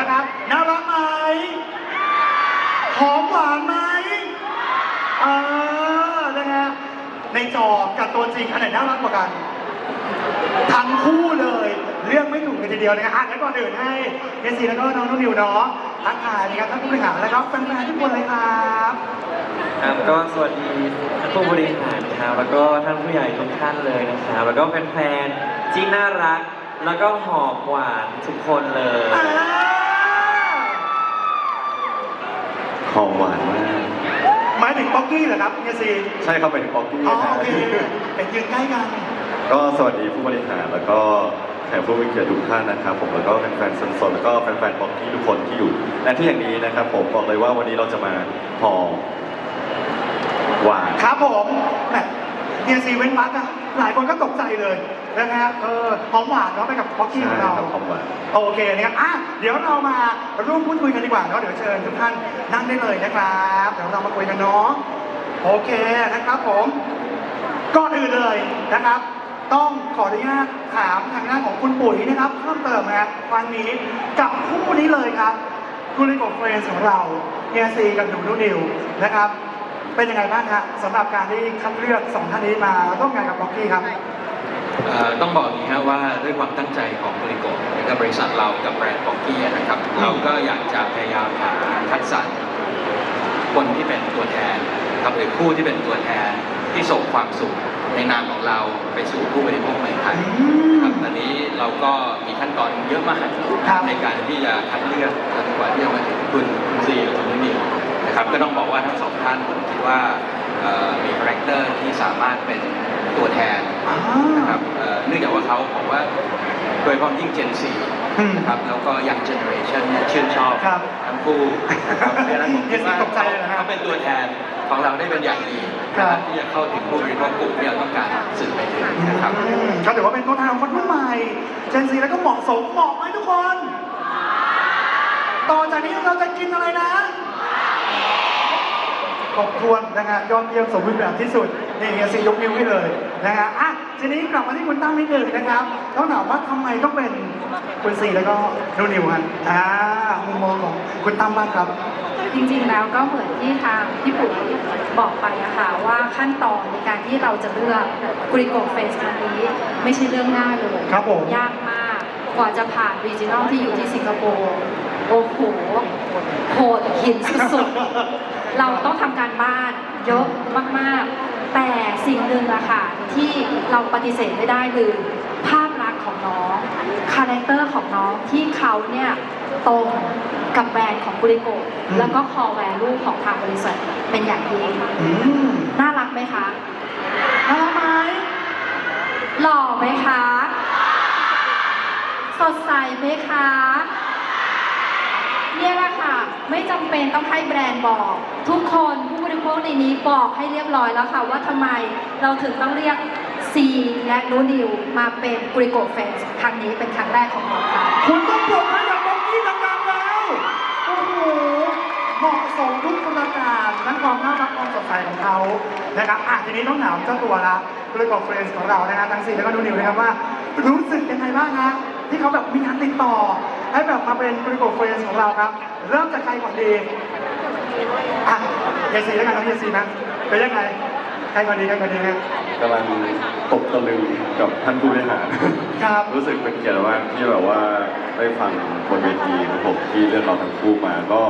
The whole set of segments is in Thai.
ป๊บหนึ่งนะครับน่ารักไหมหอมหวานไหมเออนะฮะในจอกับตัวจริงอันไหนน่ารักกว่ากัน ทั้งคู่เลยเรื่องไม่ถูกกันทีเดียวนะครับอะงั้นก่อนอื่นให้เอซีแล้วก็น้องนุ่นนิวเนาะทักทายนะครับท่านผู้บริหารแล้วก็แฟนๆทุกคนเลยครับครับก็สวัสดีท่านผู้บริหารครับแล้วก็ท่านผู้ใหญ่ทุกท่านเลยนะครับแล้วก็แฟนๆที่น่ารัก แล้วก็หอมหวานทุกคนเลย อ่า อมหวานมากหมายถึงป๊อกกี้เหรอครับเอซีใช่ครับเป็นป๊อกกี้อ๋อนะโอเคเห็นยืนใกล้กัน ก็สวัสดีผู้บริหารแล้วก็แขกผู้มีเกียรติทุกท่านนะครับผมแล้วก็แฟนๆสนๆแล้วก็แฟนๆป๊อกกี้ทุกคนที่อยู่และที่อย่างนี้นะครับ ผมบอกเลยว่าวันนี้เราจะมาหอมหวานครับผมแหม เอซีเว้นวักอะหลายคนก็ตกใจเลยนะฮะเออหอมหวานเนาะไปกับป๊อกกี้ของเราครับหอมหวานโอเคนะครับอะเดี๋ยวเรามาร่วมพูดคุยกันดีกว่าเนาะ เดี๋ยวเชิญทุกท่านนั่งได้เลยนะครับ เดี๋ยวเรามาคุยกันเนาะ โอเคนะครับผม ก่อนอื่นเลยนะครับ ต้องขออนุญาตถามทางด้านของคุณปุ๋ยนะครับเพิ่มเติมนะวันนี้กับคู่นี้เลยครับคุณลิโกเฟรนของเราเอซีกับหนูนุ่นนิวนะครับ เป็นยังไงบ้างครับสำหรับการที่คัดเลือกสองท่านนี้มาร่วมงานกับบ็อกกี้ครับ เอ่อต้องบอกอย่างนี้ครับว่าด้วยความตั้งใจของบริโภคและก็บริษัทเรากับแบรนด์บ็อกกี้นะครับ เราก็อยากจะพยายามหาคัดสรรคนที่เป็นตัวแทนครับหรือคู่ที่เป็นตัวแทนที่ส่งความสุขในนามของเราไปสู่ผู้บริโภคในไทยอืมครับตอนนี้เราก็มีขั้นตอนเยอะมากครับ ในการที่จะคัดเลือกจนกว่าที่จะมาถึงคุณคุณซีกับคุณนิว นะครับก็ต้องบอกว่าทั้งสองท่านผมคิดว่าเอ่อมีคาแรคเตอร์ที่สามารถเป็นตัวแทนอ่า นะครับเอ่อเนื่องจากว่าเขาผมว่าโดยเฉพาะยิ่ง Gen อืม4นะครับแล้วก็ยัง Generation เนี่ยชื่นชอบครับทั้งคู่นะครับเพราะฉะนั้นผมคิดว่า Gen 4ตกใจเลยนะฮะเขาเป็นตัวแทนของเราได้เป็นอย่างดีครับนะครับ ที่จะเข้าถึงผู้บริโภคกลุ่มที่เราต้องการสื่อไปถึงนะครับ อืมก็ถือว่าเป็นตัวแทนของคนรุ่นใหม่เจนซีแล้วก็เหมาะสมเหมาะไหมทุกคน ต่อจากนี้เราจะกินอะไรนะ ขอบทวนนะฮะยอดเยี่ยมสมบูรณ์แบบที่สุดนี่เฮียซียกนิ้วให้เลยนะฮะอะทีนี้กลับมาที่คุณตั้มนิดหนึ่งนะครับต้องถามว่าทำไมต้องเป็นคุณซีแล้วก็นูนิวฮะอ่ามุมมองของคุณตั้มบ้างครับ จริงๆแล้วก็เหมือนที่ทางพี่ปุ๋ยบอกไปอะค่ะว่าขั้นตอนในการที่เราจะเลือกกริโกเฟสครั้งนี้ ไม่ใช่เรื่องง่ายเลยครับผม ยากมากกว่าจะผ่านรีจิ n น l ที่อยู่ที่สิงคโปร์โอ้โหโหดหินสุดๆ เราต้องทำการบ้านเยอะมากๆ แต่สิ่งหนึ่งอะค่ะที่เราปฏิเสธไม่ได้คือภาพลักษณ์ของน้องคาแรคเตอร์ของน้องที่เขาเนี่ยตรงกับแบรนด์ของกุริโกะอืมแล้วก็คอแวลูของทางบริษัทเป็นอย่างยิ่งอืมน่ารักไหมคะน่ารักไหมหล่อไหมคะสดใสไหมคะเนี่ยแหละค่ะ ไม่จำเป็นต้องให้แบรนด์บอก ทุกคนผู้บริโภคในนี้บอกให้เรียบร้อยแล้วค่ะ ว่าทำไมเราถึงต้องเรียกซีและนูนิวมาเป็นกริโกเฟสครั้งนี้เป็นครั้งแรกของเราค่ะคุณต้องปรบมือกับบ็อกกี้ดังๆแล้ว โอ้โหเหมาะสมทุกคุณการทั้งความน่ารักความสดใสของเขานะครับอะทีนี้ต้องถามเจ้าตัวละเลยกับเฟรนด์ของเรานะฮะทั้งสี่แล้วก็ดูนิวนะครับว่า รู้สึกยังไงบ้างฮะ ที่เขาแบบมีงานติดต่อ ให้แบบมาเป็นกริโกเฟรนด์ของเราครับ เริ่มจากใครก่อนดีอะเยซีแล้วกันน้องเยซีนะเป็นยังไงใครก่อนดีใครก่อนดีครับกำลังตกตะลึงกับท่านผู้บริหาร ครับ รู้สึกเป็นเกียรติมากที่แบบว่าได้ฟังบนเวทีของผมที่เลือกเราทั้งคู่มา ก็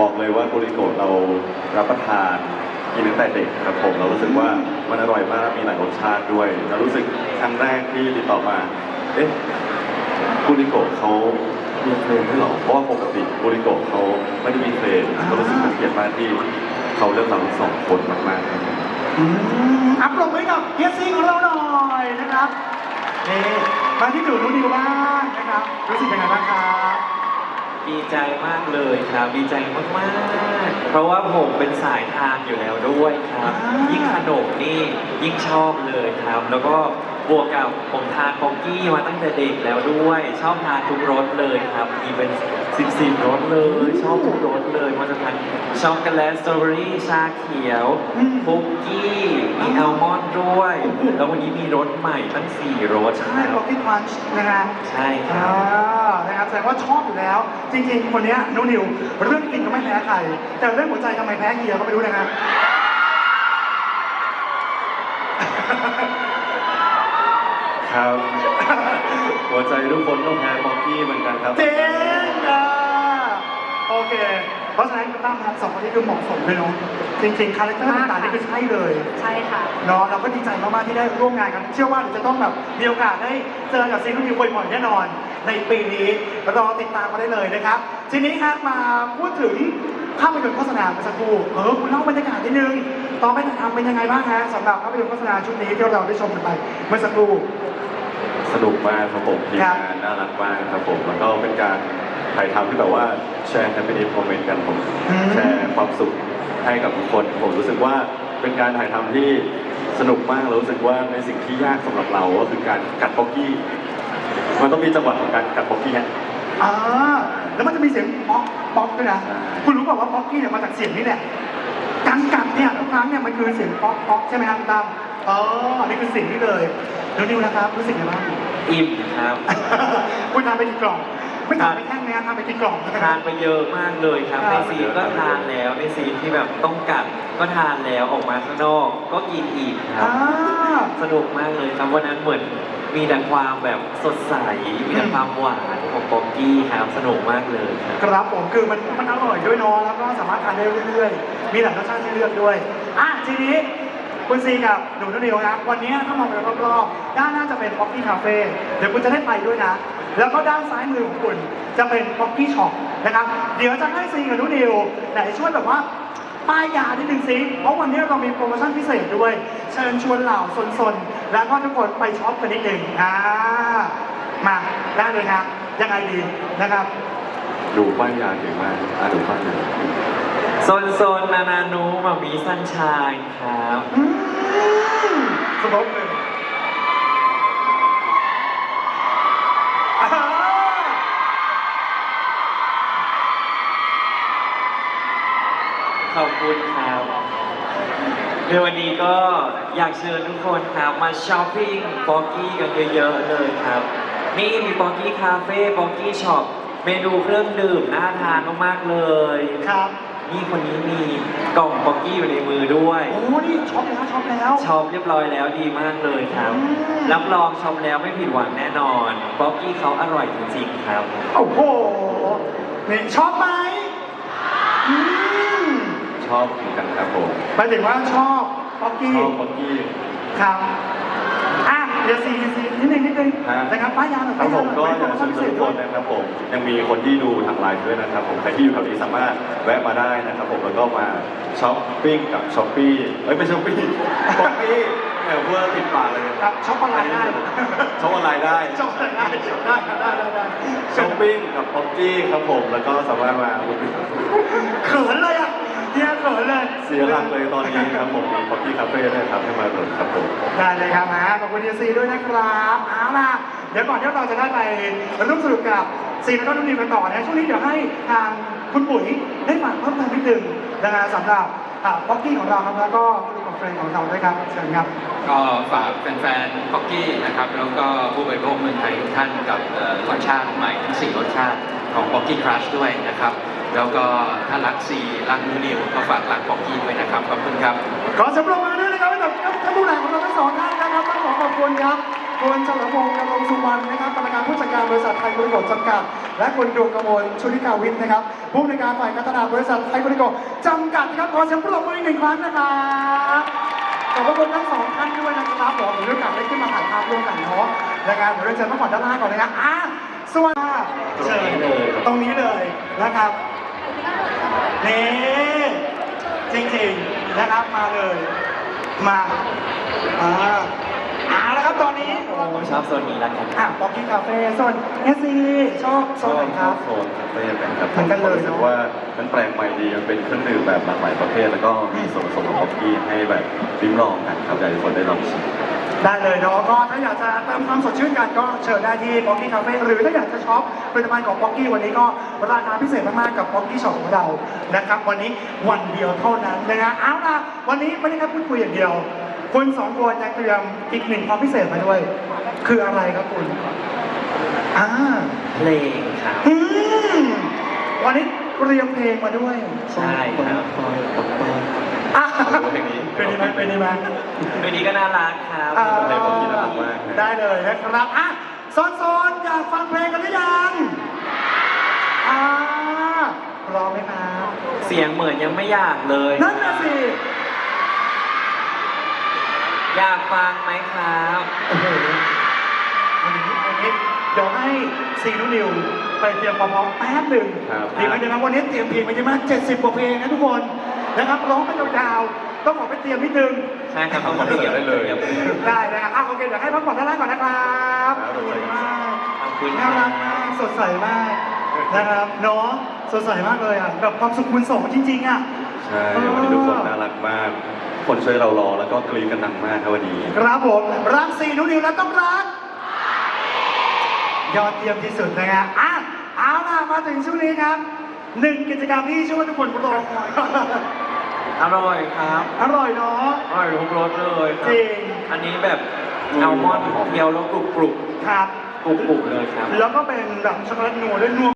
บอกเลยว่าโกริโกะเรารับประทานกินตั้งแต่เด็กครับผมเรารู้สึกว่ามันอร่อยมากมีหลายรสชาติด้วยเรารู้สึกครั้งแรกที่ติดต่อมา เอ๊ะ โกริโกะเขามีเพลงด้วยเหรอเพราะว่าปกติโกริโกะเขาไม่ได้มีเพลงก็รู้สึกเป็นเกียรติมากที่เขาเลือกเราทั้งสองคนมากๆครับอืมอัพลงไว้กับเฮียซีของเราหน่อยนะครับนี่มาที่ดูนุ่นดิวบ้างนะครับรู้สึกยังไงบ้างครับดีใจมากเลยครับ ดีใจมากๆ เพราะว่าผมเป็นสายทานอยู่แล้วด้วยครับอ่ายิ่ยิ่งขนมนี่ยิ่งชอบเลยครับ แล้วก็ บวกกับผมทานป๊อกกี้มาตั้งแต่เด็กแล้วด้วย ชอบทานทุกรสเลยครับ มีเป็นสิบสิบรสเลย ชอบทุกรสเลยว่าจะทานช็อกโกแลตสตรอเบอรี่ชาเขียวอืมคุกกี้มีอัลมอนด์ด้วย แล้ววันนี้มีรถใหม่ทั้ง4รถใช่คล็รัอบกกี้พันช์นะฮะใช่คอ่ารับ นะครับแสดงว่าชอบอยู่แล้ว จริงๆ คนเนี้ยนุนิว เรื่องกินก็ไม่แพ้ใคร แต่เรื่องหัวใจทำไมแพ้เฮียก็ไม่รู้นะฮะ ครับ หัวใจทุกคนต้องแพ้บ็อกกี้เหมือนกันครับ เจ๊งอะโอเค เพราะฉะนั้นคุณตั้มครับสองคนนี้คือเหมาะสมเลยเนาะจริงๆ คาแรคเตอร์ต่างๆนี่คือใช่เลยใช่ค่ะ เนาะเราก็ดีใจมากๆที่ได้ร่วมงานกัน เชื่อว่าเดี๋ยวจะต้องแบบมีโอกาสได้เจอกับซีรีส์บ่อยๆแน่นอน ในปีนี้รอติดตามมาได้เลยนะครับ ทีนี้ครับมาพูดถึงภาพยนตร์โฆษณาเมื่อสักครู่เออคุณเล่าบรรยากาศนิดนึง ตอนไปถ่ายทำเป็นยังไงบ้างฮะสำหรับภาพยนตร์โฆษณาชุดนี้ที่เราได้ชมกันไปเมื่อสักครู่ สนุกมากครับผมทีมครับงานน่ารักมากครับผมแล้วก็เป็นการถ่ายทำที่แบบว่าแชร์แฮปปี้นิโมเมนต์กันผมอืม แชร์ความสุขให้กับทุกคน ผมรู้สึกว่าเป็นการถ่ายทำที่สนุกมากแล้วรู้สึกว่าในสิ่งที่ยากสำหรับเราก็คือการกัดป๊อกกี้มันต้องมีจังหวะของการกัดป๊อกกี้ฮะ อ่าแล้วมันจะมีเสียงป๊อกป๊อกด้วยนะ ใช่ คุณรู้เปล่าว่าป๊อกกี้เนี่ยมาจากเสียงนี้แหละการกัดเนี่ยทุกครั้งเนี่ยมันคือเสียงป๊อกป๊อกใช่ไหมครับคุณตั้มเออนี่คือสิ่งนี้เลยแล้วนิวนะครับรู้สึกยังไงบ้าง อิ่มครับคุณทานไปกี่กล่อง ไม่ทานไปแค่นี้ทานไปกี่กล่องทานไปเยอะมากเลยครับครับ ในซีนก็ทานแล้วในซีนที่แบบต้องกัดก็ทานแล้วออกมาข้างนอก ก็กินอีกครับอ่าสนุกมากเลยครับวันนั้นเหมือนมีแต่ความแบบสดใส มีแต่ความหวานของป๊อกกี้ครับสนุกมากเลยครับครับผมคือมันมันอร่อยด้วยเนาะแล้วก็สามารถทานได้เรื่อยๆ มีหลายรสชาติให้เลือกด้วย อะทีนี้ คุณซีกับหนูนุ่นเดียวครับวันนี้ถ้ามองไปรอบๆด้านหน้าจะเป็นป๊อกกี้คาเฟ่เดี๋ยวคุณจะได้ไปด้วยนะ แล้วก็ด้านซ้ายมือของคุณจะเป็นป๊อกกี้ช็อปนะครับเดี๋ยวจะให้ซีกับนุ่นเดียวไหนช่วยแบบว่าป้ายยานิดนึงสิเพราะวันนี้เรามีโปรโมชั่นพิเศษด้วย เชิญชวนเหล่าซนๆ แล้วก็ทุกคนไปช็อปกันนิดหนึ่งอ่ามาได้เลยครับยังไงดีนะครับ ดูป้ายยาเก่งมากอะดูป้ายยา โซนโซนนานานูมามีสันชายครับอืมครบเลยอ่าขอบคุณครับในวันนี้ก็อยากเชิญทุกคนครับ มาช้อปปิ้งป๊อกกี้กันเยอะๆเลยครับ นี่มีป๊อกกี้คาเฟ่ป๊อกกี้ช็อปเมนูเครื่องดื่มน่าทานมากๆเลย ครับ นี่คนนี้มีกล่องป๊อกกี้อยู่ในมือด้วย โอ้นี่ช็อปแล้วช็อปแล้ว ช็อปเรียบร้อยแล้วดีมากเลยครับ อืม รับรองช็อปแล้วไม่ผิดหวังแน่นอนป๊อกกี้เขาอร่อยจริงๆครับ โอ้โหนี่ชอบไหมอืมชอบเหมือนกันครับผมหมายถึงว่าชอบป๊อกชกี้อบบ็อกกี้ ครับอะเดี๋ยวซีซี นิดนึงนิดนึงฮะ นะครับป้ายยาหน่อยครับผมก็ป้ายอยากหเชิน่ญอยชวนทุกคนนะครับผมยังมีคนที่ดูทางไลน์ด้วยนะครับผมใครที่อยู่แถวนี้สามารถแวะมาได้นะครับผมแล้วก็มาช้อปปิ้งกับช้อปปี้เอ้ยไม่ช้อปปี้ป๊อกกี้แหมเพื่อติดปากเลยครับช็อปออนไลน์ได้ช้อปออนไลน์ได้ช็อปออนไลน์ได้ได้ได้ได้ได้ช้อปปิ้งกับป๊อกกี้ครับผมแล้วก็สามารถมาเขินเลยอะ เฮียเขินเลยเสียหลักเลยตอนนี้ครับผมมีป๊อกกี้คาเฟ่ด้วยครับให้มาเปิดครับผมได้เลยครับนะขอบคุณเฮียซีด้วยนะครับเอาล่ะเดี๋ยวก่อนที่เราจะได้ไปร่วมสนุกกับซีแล้วก็นุ่นนิวกันต่อนะช่วงนี้เดี๋ยวให้ทางคุณปุ๋ยได้ฝากเพิ่มเติมนิดนึงนะฮะสำหรับป๊อกกี้ของเราครับแล้วก็กลุ่มของเฟรนด์ของเราด้วยครับเชิญครับ ก็ฝากแฟนๆพ็อกกี้นะครับแล้วก็ผู้บริโภคเมืองไทยทุกท่านกับเอ่อรสชาติใหม่ทั้ง4รสชาติ ของพ็อกกี้ครัชด้วยนะครับ แล้วก็ถ้ารักซีรักนูนิวก็ฝากรักพ็อกกี้ด้วยนะครับ ขอบคุณครับ ขอสำหรับมือด้วยนะครับให้กับท่านผู้แข่งของเราทั้งสองท่านนะครับต้องขอขอบคุณครับคุณเฉลิมพงศ์กำลงสุวรรณนะครับกรรมการผู้จัดการบริษัทไทยบริโภคจำกัด และคุณดวงกมลชุติกาวิทย์นะครับผู้อำนวยการฝ่ายพัฒนาบริษัทไทยบริโภคจำกัดครับขอเสียงปรบมืออีกหนึ่งครั้งนะครับขอบคุณทั้งสองท่านด้วยนะครับผมมีโอกาสได้ขึ้นมาถ่ายภาพร่วมกันเนาะนะครับเดี๋ยวเราเชิญมาก่อนด้านล่างก่อนนะครับอะ สวัสดีครับเชิญตรงนี้เลยนะครับนี่จริงๆนะครับมาเลย มาอ่าเอาละครับตอนนี้ผมชอบโซนนี้ละกันอะป๊อกกี้คาเฟ่ส่วนเอสซีชอบโซนไหนครับ โซนคาเฟ่เป็นครับเหมือนกันเลยรู้สึกว่ามันแปลกใหม่ดีมันเป็นเครื่องดื่มแบบหลากหลายประเภทแล้วก็มีส่วนผสมของบ็อกกี้ให้แบบลิ้มลองกันครับอยากให้ทุกคนได้ลองชิม ได้เลยเนาะก็ถ้าอยากจะเติมความสดชื่นกันก็เชิญได้ที่ป๊อกกี้คาเฟ่หรือถ้าอยากจะช็อปผลิตภัณฑ์ของป๊อกกี้วันนี้ก็ราคาพิเศษมากๆกับป๊อกกี้ช็อปของเรานะครับ วันนี้วันเดียวเท่านั้นนะฮะเอาล่ะวันนี้ไม่ได้แค่พูดคุยอย่างเดียวคุณสองคนยังเตรียมอีกหนึ่งความพิเศษมาด้วย คืออะไรครับคุณอ่าเพลงครับอืมวันนี้เตรียมเพลงมาด้วยใช่ครับอะ เพลงนี้เป็นดีไหมเป็นดีไหมเพลงนี้ก็น่ารักครับอ่าเพลงของพี่น่ารักมากนะได้เลยนะครับอะโซนๆอยากฟังเพลงกันหรือยังอ่าพร้อมไหมครับเสียงเหมือนยังไม่อยากเลยนั่นน่ะสิอยากฟังไหมครับโอ้โหวันนี้วันนี้เดี๋ยวให้ซีนุนิวไปเตรียมความพร้อมแป๊บหนึ่งครับดีไหมเดี๋ยวนะวันนี้เตรียมเพลงมาเยอะมาก70กว่าเพลงนะทุกคน นะครับร้องไปยาวๆต้องขอไปเตรียมนิดนึงใช่ครับทำคอนเสิร์ตได้เลยได้นะครับอะโอเคเดี๋ยวให้พักผ่อนด้านล่างก่อนนะครับครับขอบคุณมากขอบคุณคน่ารัรับกมากสดใสมากนะครับเนาะสดใสมากเลยอะแบบความสุขคูณสองจริงๆอะใช่วันนี้ทุกคนน่ารักมาก คนช่วยเรารอแล้วก็กรี๊ดกันหนักมากครับวันนี้ครับผมรักสีนุนิวและต้องรักยอดเยี่ยมที่สุดนะฮะอะเอาล่ะมาถึงช่วงนี้ครับหนึ่งกิจกรรมที่ช่วยทุกคนรอคอย อร่อยครับ อร่อยเนาะ อร่อยทุกรสเลยครัจริง อันนี้แบบอัลมอนด์เคี้ยวแล้วกรุบกรุบครับ กรุบกรุบเลยครับ แล้วก็เป็นแบบช็อกโกแลตนัวด้วยนัว